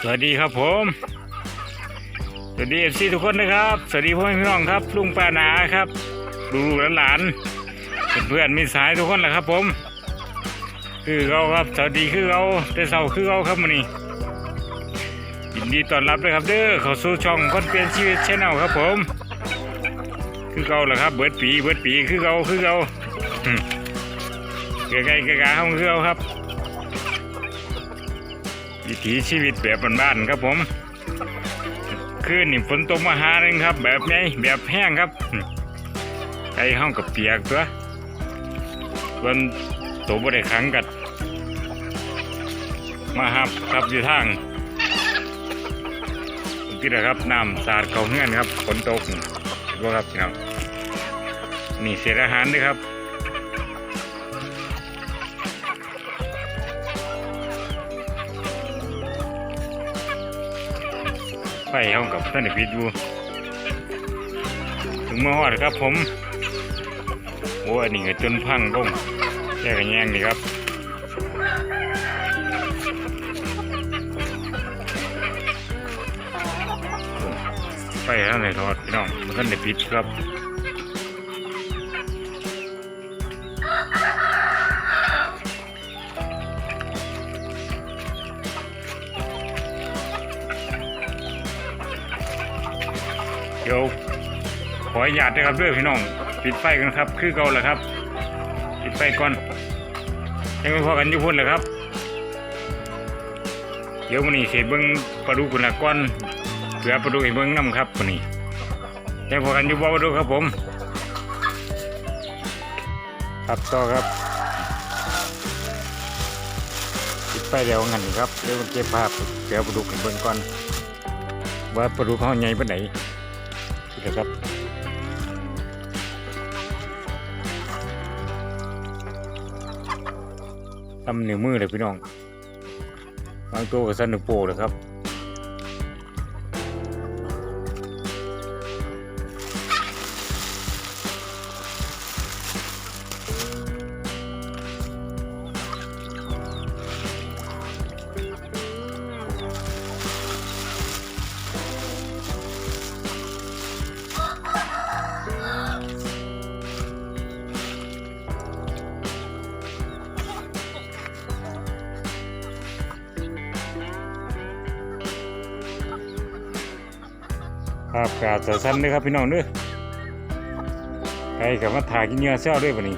สวัสดีครับผม สวัสดีเอฟซีทุกคนนะครับ สวัสดีพ่อแม่พี่น้องครับ ลุงป้านาครับลูหลานเพื่อนมีสายทุกคนแหละครับ ผม คือเขาครับสวัสดีคือเขาแต่เสาคือเขาครับมันนี่ยินดีต้อนรับเลยครับเด้อเขาสู่ช่องคนเปลี่ยนชีวิตชแนลครับ ผม คือเขาแหละครับ เบิดปีเบิดปีคือเขาคือเขาอืมเกะไก่เกะกาเขาคือเขาครับ วิถีชีวิตแบบบ้านๆครับผมคืนนี่ฝนตกมาหาหนึงครับ แบบไงแบบแห้งครับไอห้องกับเปียกตัวส่วนตัวบ่ได้ขังกัด มาหับครับอยู่ทางที่นะครับน้ำสาดเขาเงื่อนครับฝนตกนี่เห็ครับพี่น้องนี่เศษอาหารด้วยครับ ไฟห้ากับท่านเดวิดอยู่ถึงมาฮอดครับผมโอ้อันนี้ก็จนพังลงแค่กันแย่งนี่ครับไฟท่านได้ทอดพี่น้องมันท่านได้ปิดครับ เดี๋ยวขออนุญาตด้วยครับเด้อพี่น้องปิดไฟกันครับ คือเก่าแหละครับปิดไฟก่อนยังไม่พอกันยุพุ่นเลยครับ เดี๋ยววันนี้เสียเบิ้งปลาดุกนละก้อนเผื่อปลาดุกให้เบิ้งน้ำครับวันนี้ยังพอกันยู่บ่ปลาดุกครับผม ครับต่อครับปิดไฟเดี๋ยวงั้นครับเดี๋ยวเก็บภาพเดี๋ยปลาดุกให้เบิ้งก่อนว่าปลาดุกเขาใหญ่ปานไหน นะครับทำนิ้วมือเลยพี่น้องบางตัวก็สนุกโปเลยครับาพกาสั้นเลยครับพี่น้องเด้อใครกับมาถ่ายกินเนื้อเซลด้วยวันนี้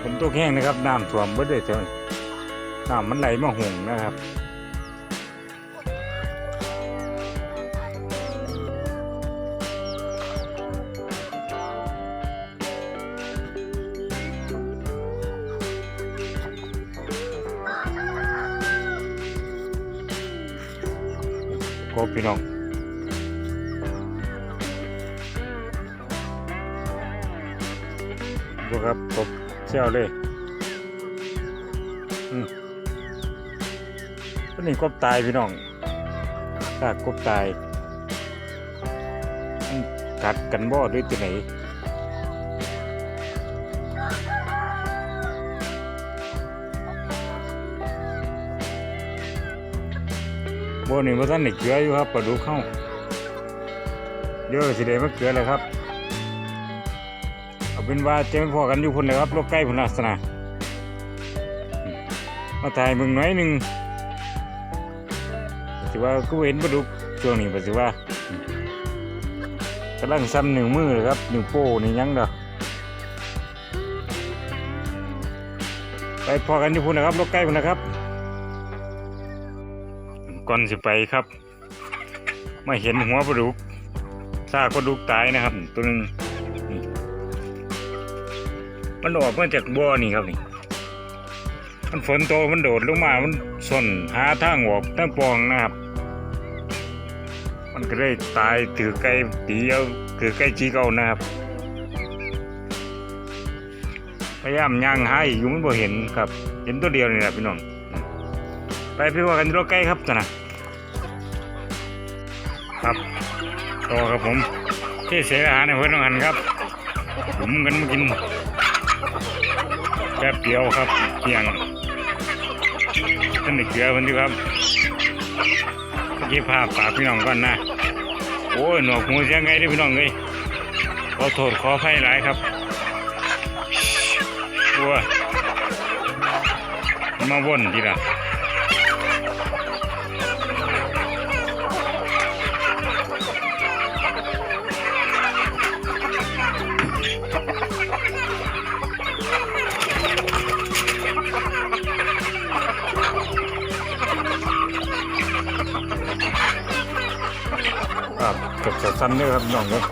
ฝนตกแห้งนะครับน้ำท่วมเบิดเลยเท่านี้น้ำมันไหลมาหงนะครับ กบพี่น้องดูครับกบเชี่ยวเลยอืมตัวนี้กบตายพี่น้องถ้ากบตายอืมกัดกันบ่ด้วยที่ไหน บ่นี่บ่ทันได้เกลืออยู่ครับปลาดุกเข้าเดี๋ยวสิได้มาเกลือเลยครับเอาเป็นว่าเจอพอกันอยู่พุ่นเลยครับโลกใกล้พุ่นลักษณะมาถ่ายมึงน่อยหนึ่งสิว่าก็เห็นปลาดุกช่วงนี้ปสิว่ากำลังซ้ำหนิ้วมือเลยครับหนิ้วโป้นี่ยังเด้อไปพอกันอยู่พุ่นนะครับโลกใกล้พุ่นนะครับ ก่อนสิไปครับมาเห็นหัวปลาดุกซากปลาดุกตายนะครับ ตัวนึงมันออกมาจากบ่อนี่ครับนี่ มันฝนโตมันโดดลงมา มันส่นหาทางออกทั้งปองนะครับ มันก็ได้ตายถือไก่ตีเอาถือไก่จีเก่านะครับ พยายามย่างหาอยู่มันบ่เห็นครับ เห็นตัวเดียวนี่แหละพี่น้อง พี่ว่ากันรถใกล้ครับจ้ะนะครับต่อครับผมที่เสียอาหารในเพื่อน้องหันครับหลุมกันมากินแป๊บเดียวครับเที่ยงท่านได้เกลือมันดีครับเมื่อกี้ภาพปากพี่น้องก่อนนะโอ้ยหนวกหูเสียงไงด้อพี่น้องเลยขอโทษขออภัยหลายครับวัวมาวนทีละ ครับจบสั้นๆเลยครับน้องเลย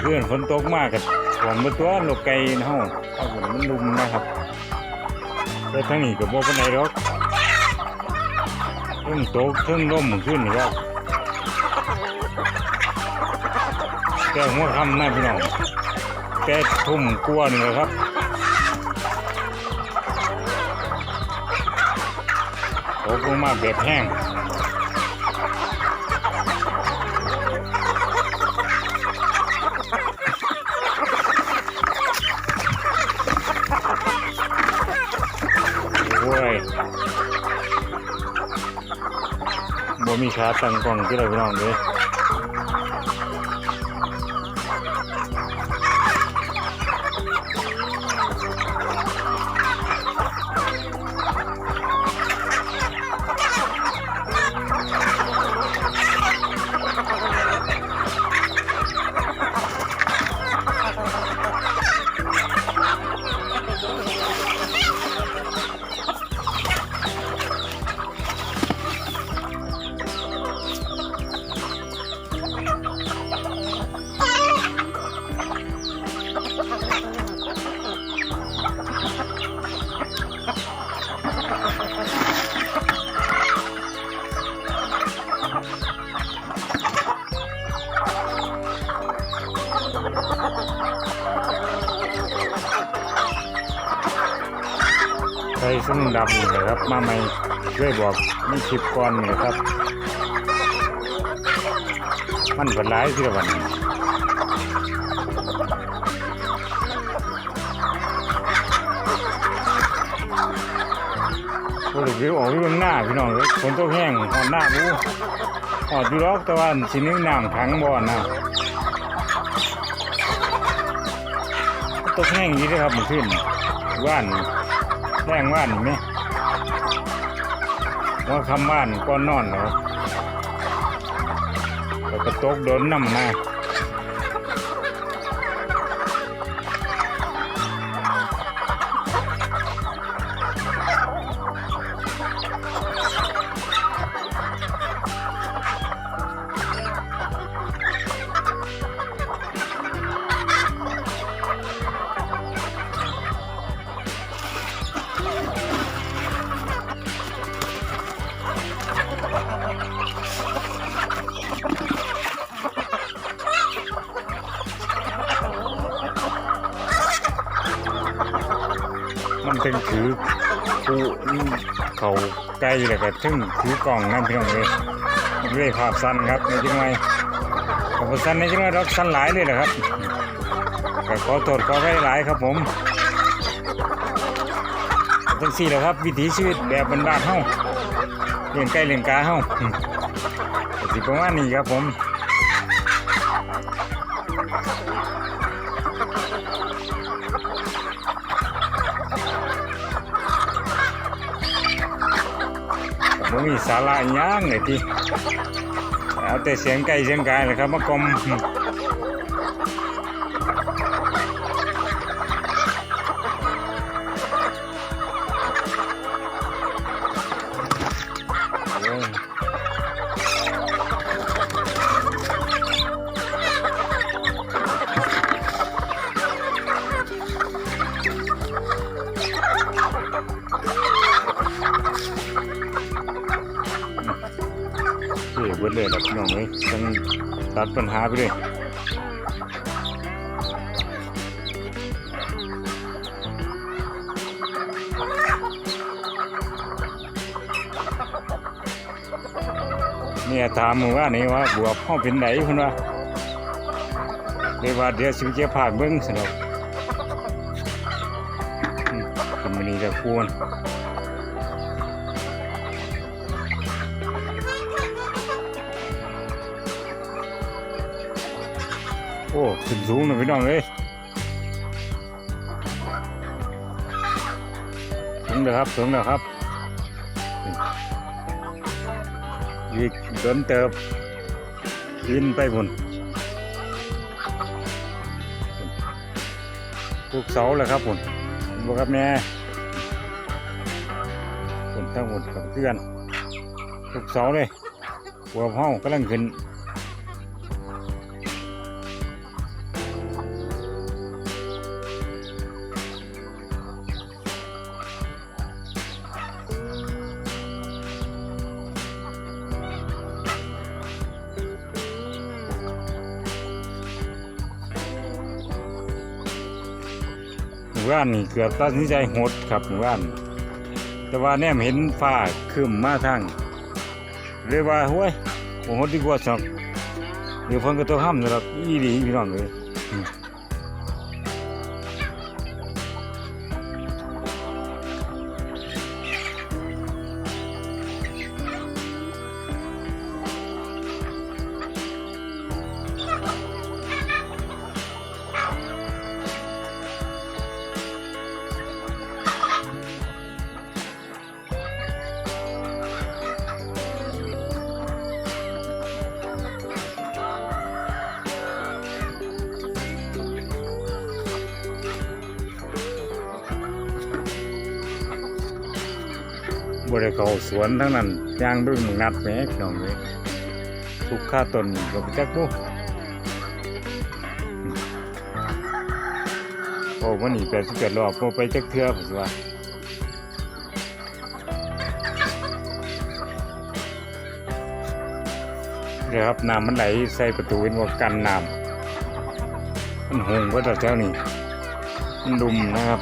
เพื่อนฝนตกมากกับผมมาตัวโลกไก่นห้องเอาฝนมันลุมนะครับ แต่ทั้งนี้ก็บ่ปานใดหรอกเพิ่งตกเพิ่งร่มขึ้นนี่ครับแต่หัวค่ำนะพี่น้องแต่ทุ่มกลัวนี่แหละครับตกลงมาเบ็ดแห้ง บ่มีขาตั้งกล้องที่เราพี่น้องเลย ช่วยบอกมีคลิปก่อนนี่แหละครับ มันผลร้ายที่ละวันนี้โอ้ยเดี๋ยวออกไปเบื้องหน้าพี่น้องเลยฝนตกแห้งหอนหน้าบูหอดอยู่รอกต่ว่าสินิ้วน้ำขังบ่อนะตกแห้งอย่างนี้เลยครับเมันขึ้นว่านแรงว่านเห็นไหม ว่าคำบ้านก้อนนอนเหรอแล้วก็ตกโดนน้ำมา ถึงถือปูเขาไกล้แล้วก็ถึงถือกล่องนั่นพี่น้องเลยมันเลยภาพสั้นครับในจังไงภาพสั้นในจังไงรักสั้นหลายเลยแหละครับก็ขอโทษขอให้หลายครับผมจังสี่แหละครับ วิถีชีวิตแบบบ้านๆเฮาเลี้ยงไก่เลี้ยงกาเฮาอืมก็สิประมาณนี้ครับผม บ่มีสาระย่างเลยที่เอาแต่เสียงไก่เสียงกายเลยครับมากลม ตัดปัญหาไปเลยเนี่ยถามมึงว่านี่ว่าบวบห้องเป็นไหนเพิ่นว่าเรียกว่าเดี๋ยวสิเก็บผากเบิ่งสนุกอืมเป็นนี้ก็ควร อ้ขึ้นสูงเลยพี่น้องเอ้ยถึงแล้วครับถึงแล้วครับอีกเดินเติบกินไปบุญทุกเสาเลยครับบุญบอกครับแม่บุญทั้งหมดกับเพื่อนทุกเสาเลยหัวห้อกำลังขึ้น ว่บ้านนี่เกือบตัดสินใจหดครับหมู่บ้าน แต่ว่าแนมเห็นฟ้าขึ้นมาทางเลยว่าห้วยโอ้โหดีกว่าสักเดี๋ยวฝนก็ต้องห้ามสำหรับอีดีพี่น้องเลย บริเขาสวนทั้งนั้นย่างเบึ้งงัดแหมพี่น้องเลยทุกข้าต้นก็ไปจักดูโอ้วันนี้แปดสิบแปดรอบโมไปจักเทือผมว่าเดี๋ยวครับน้ำมันไหลใส่ประตูเป็นว่ากันน้ำมันหงก็ต่เจ้านี่มันดุมนะครับ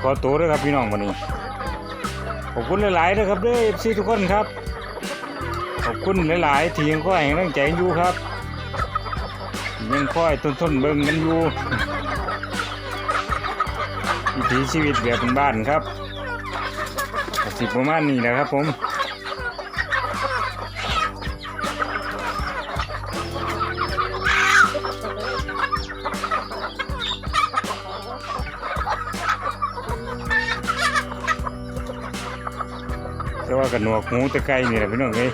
ขอตัวด้วยครับพี่น้องวันนี้ ขอบคุณหลายๆนะครับเด้อเอฟซีทุกคนครับ ขอบคุณหลายๆที่ยังคอยให้กำลังใจอยู่ครับ ยังค่อยทนๆเบิ่งกันอยู่วิถีชีวิตแบบบ้านครับสิประมาณนี้นะครับผม แต่ว่ากันหนวกหูตะไคร้นี่แหละพี่น้องเอ้ย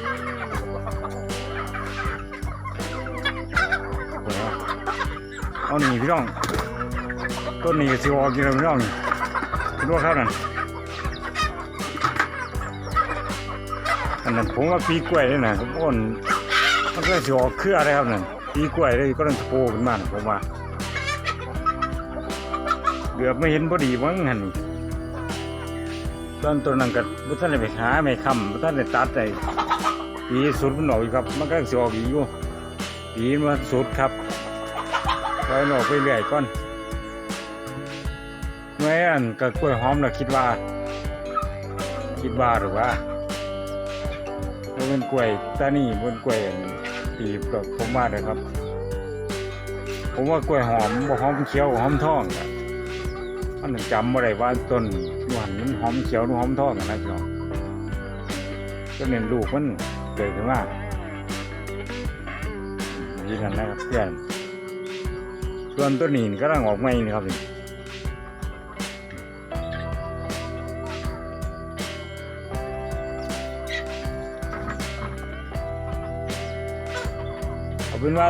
เอานี่พี่น้องต้นนี้ก็สิออกอยู่แล้วพี่น้องคิดว่าครับนั่นอันนั้นผมว่าปีกล้วยเลยนะผมอ่อนมันก็สิออกเครืออะไรครับนั่นปีกล้วยเลยก็ต้องโผล่ขึ้นมาผมว่าเกือบไม่เห็นพอดีมั้งหันนี่ ตอนตัวนั้นก็บุท่านไปหาไม่คำบุท่านได้ตัดได้ปีสุดมันออกอยู่ครับ มันก็สิออกอีกอยู่ปีมันสุดครับไว้มันออกไปเรื่อยก่อนเมื่ออันกับกล้วยหอมเราคิดว่า คิดว่าหรือว่าบ่เป็นกล้วยตานี่บนกล้วยอันตีบกับผมว่าเลยครับ ผมว่ากล้วยหอมบ่หอมเขียวหอมทองอะมันถึงจำบ่ได้ว่าต้น หวานมันหอมเขียวหอหอมทองนะพี่น้องก็เน้นลูกมันเกิดขึ้นมาดีกันนะครับเพื่อนส่วนต้นนี้ก็ร่างออกใหม่นี่ครับนี่เอาเป็นว่า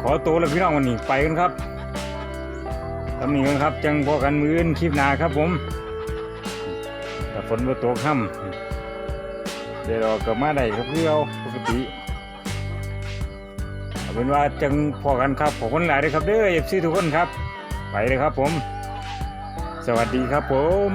ขอตัวแล้วพี่น้องวันนี้ไปกันครับทำนี้กันครับ จังพอกันมืออื่นคลิปหน้าครับผม ฝนมาตกค่ำเดี๋ยวเราก็มาได้ครับเพื่อนปกติเอาเป็นว่าจังพอกันครับผมคนหลายเลยครับเด้อเอฟซีทุกคนครับ ไปเลยครับผม สวัสดีครับผม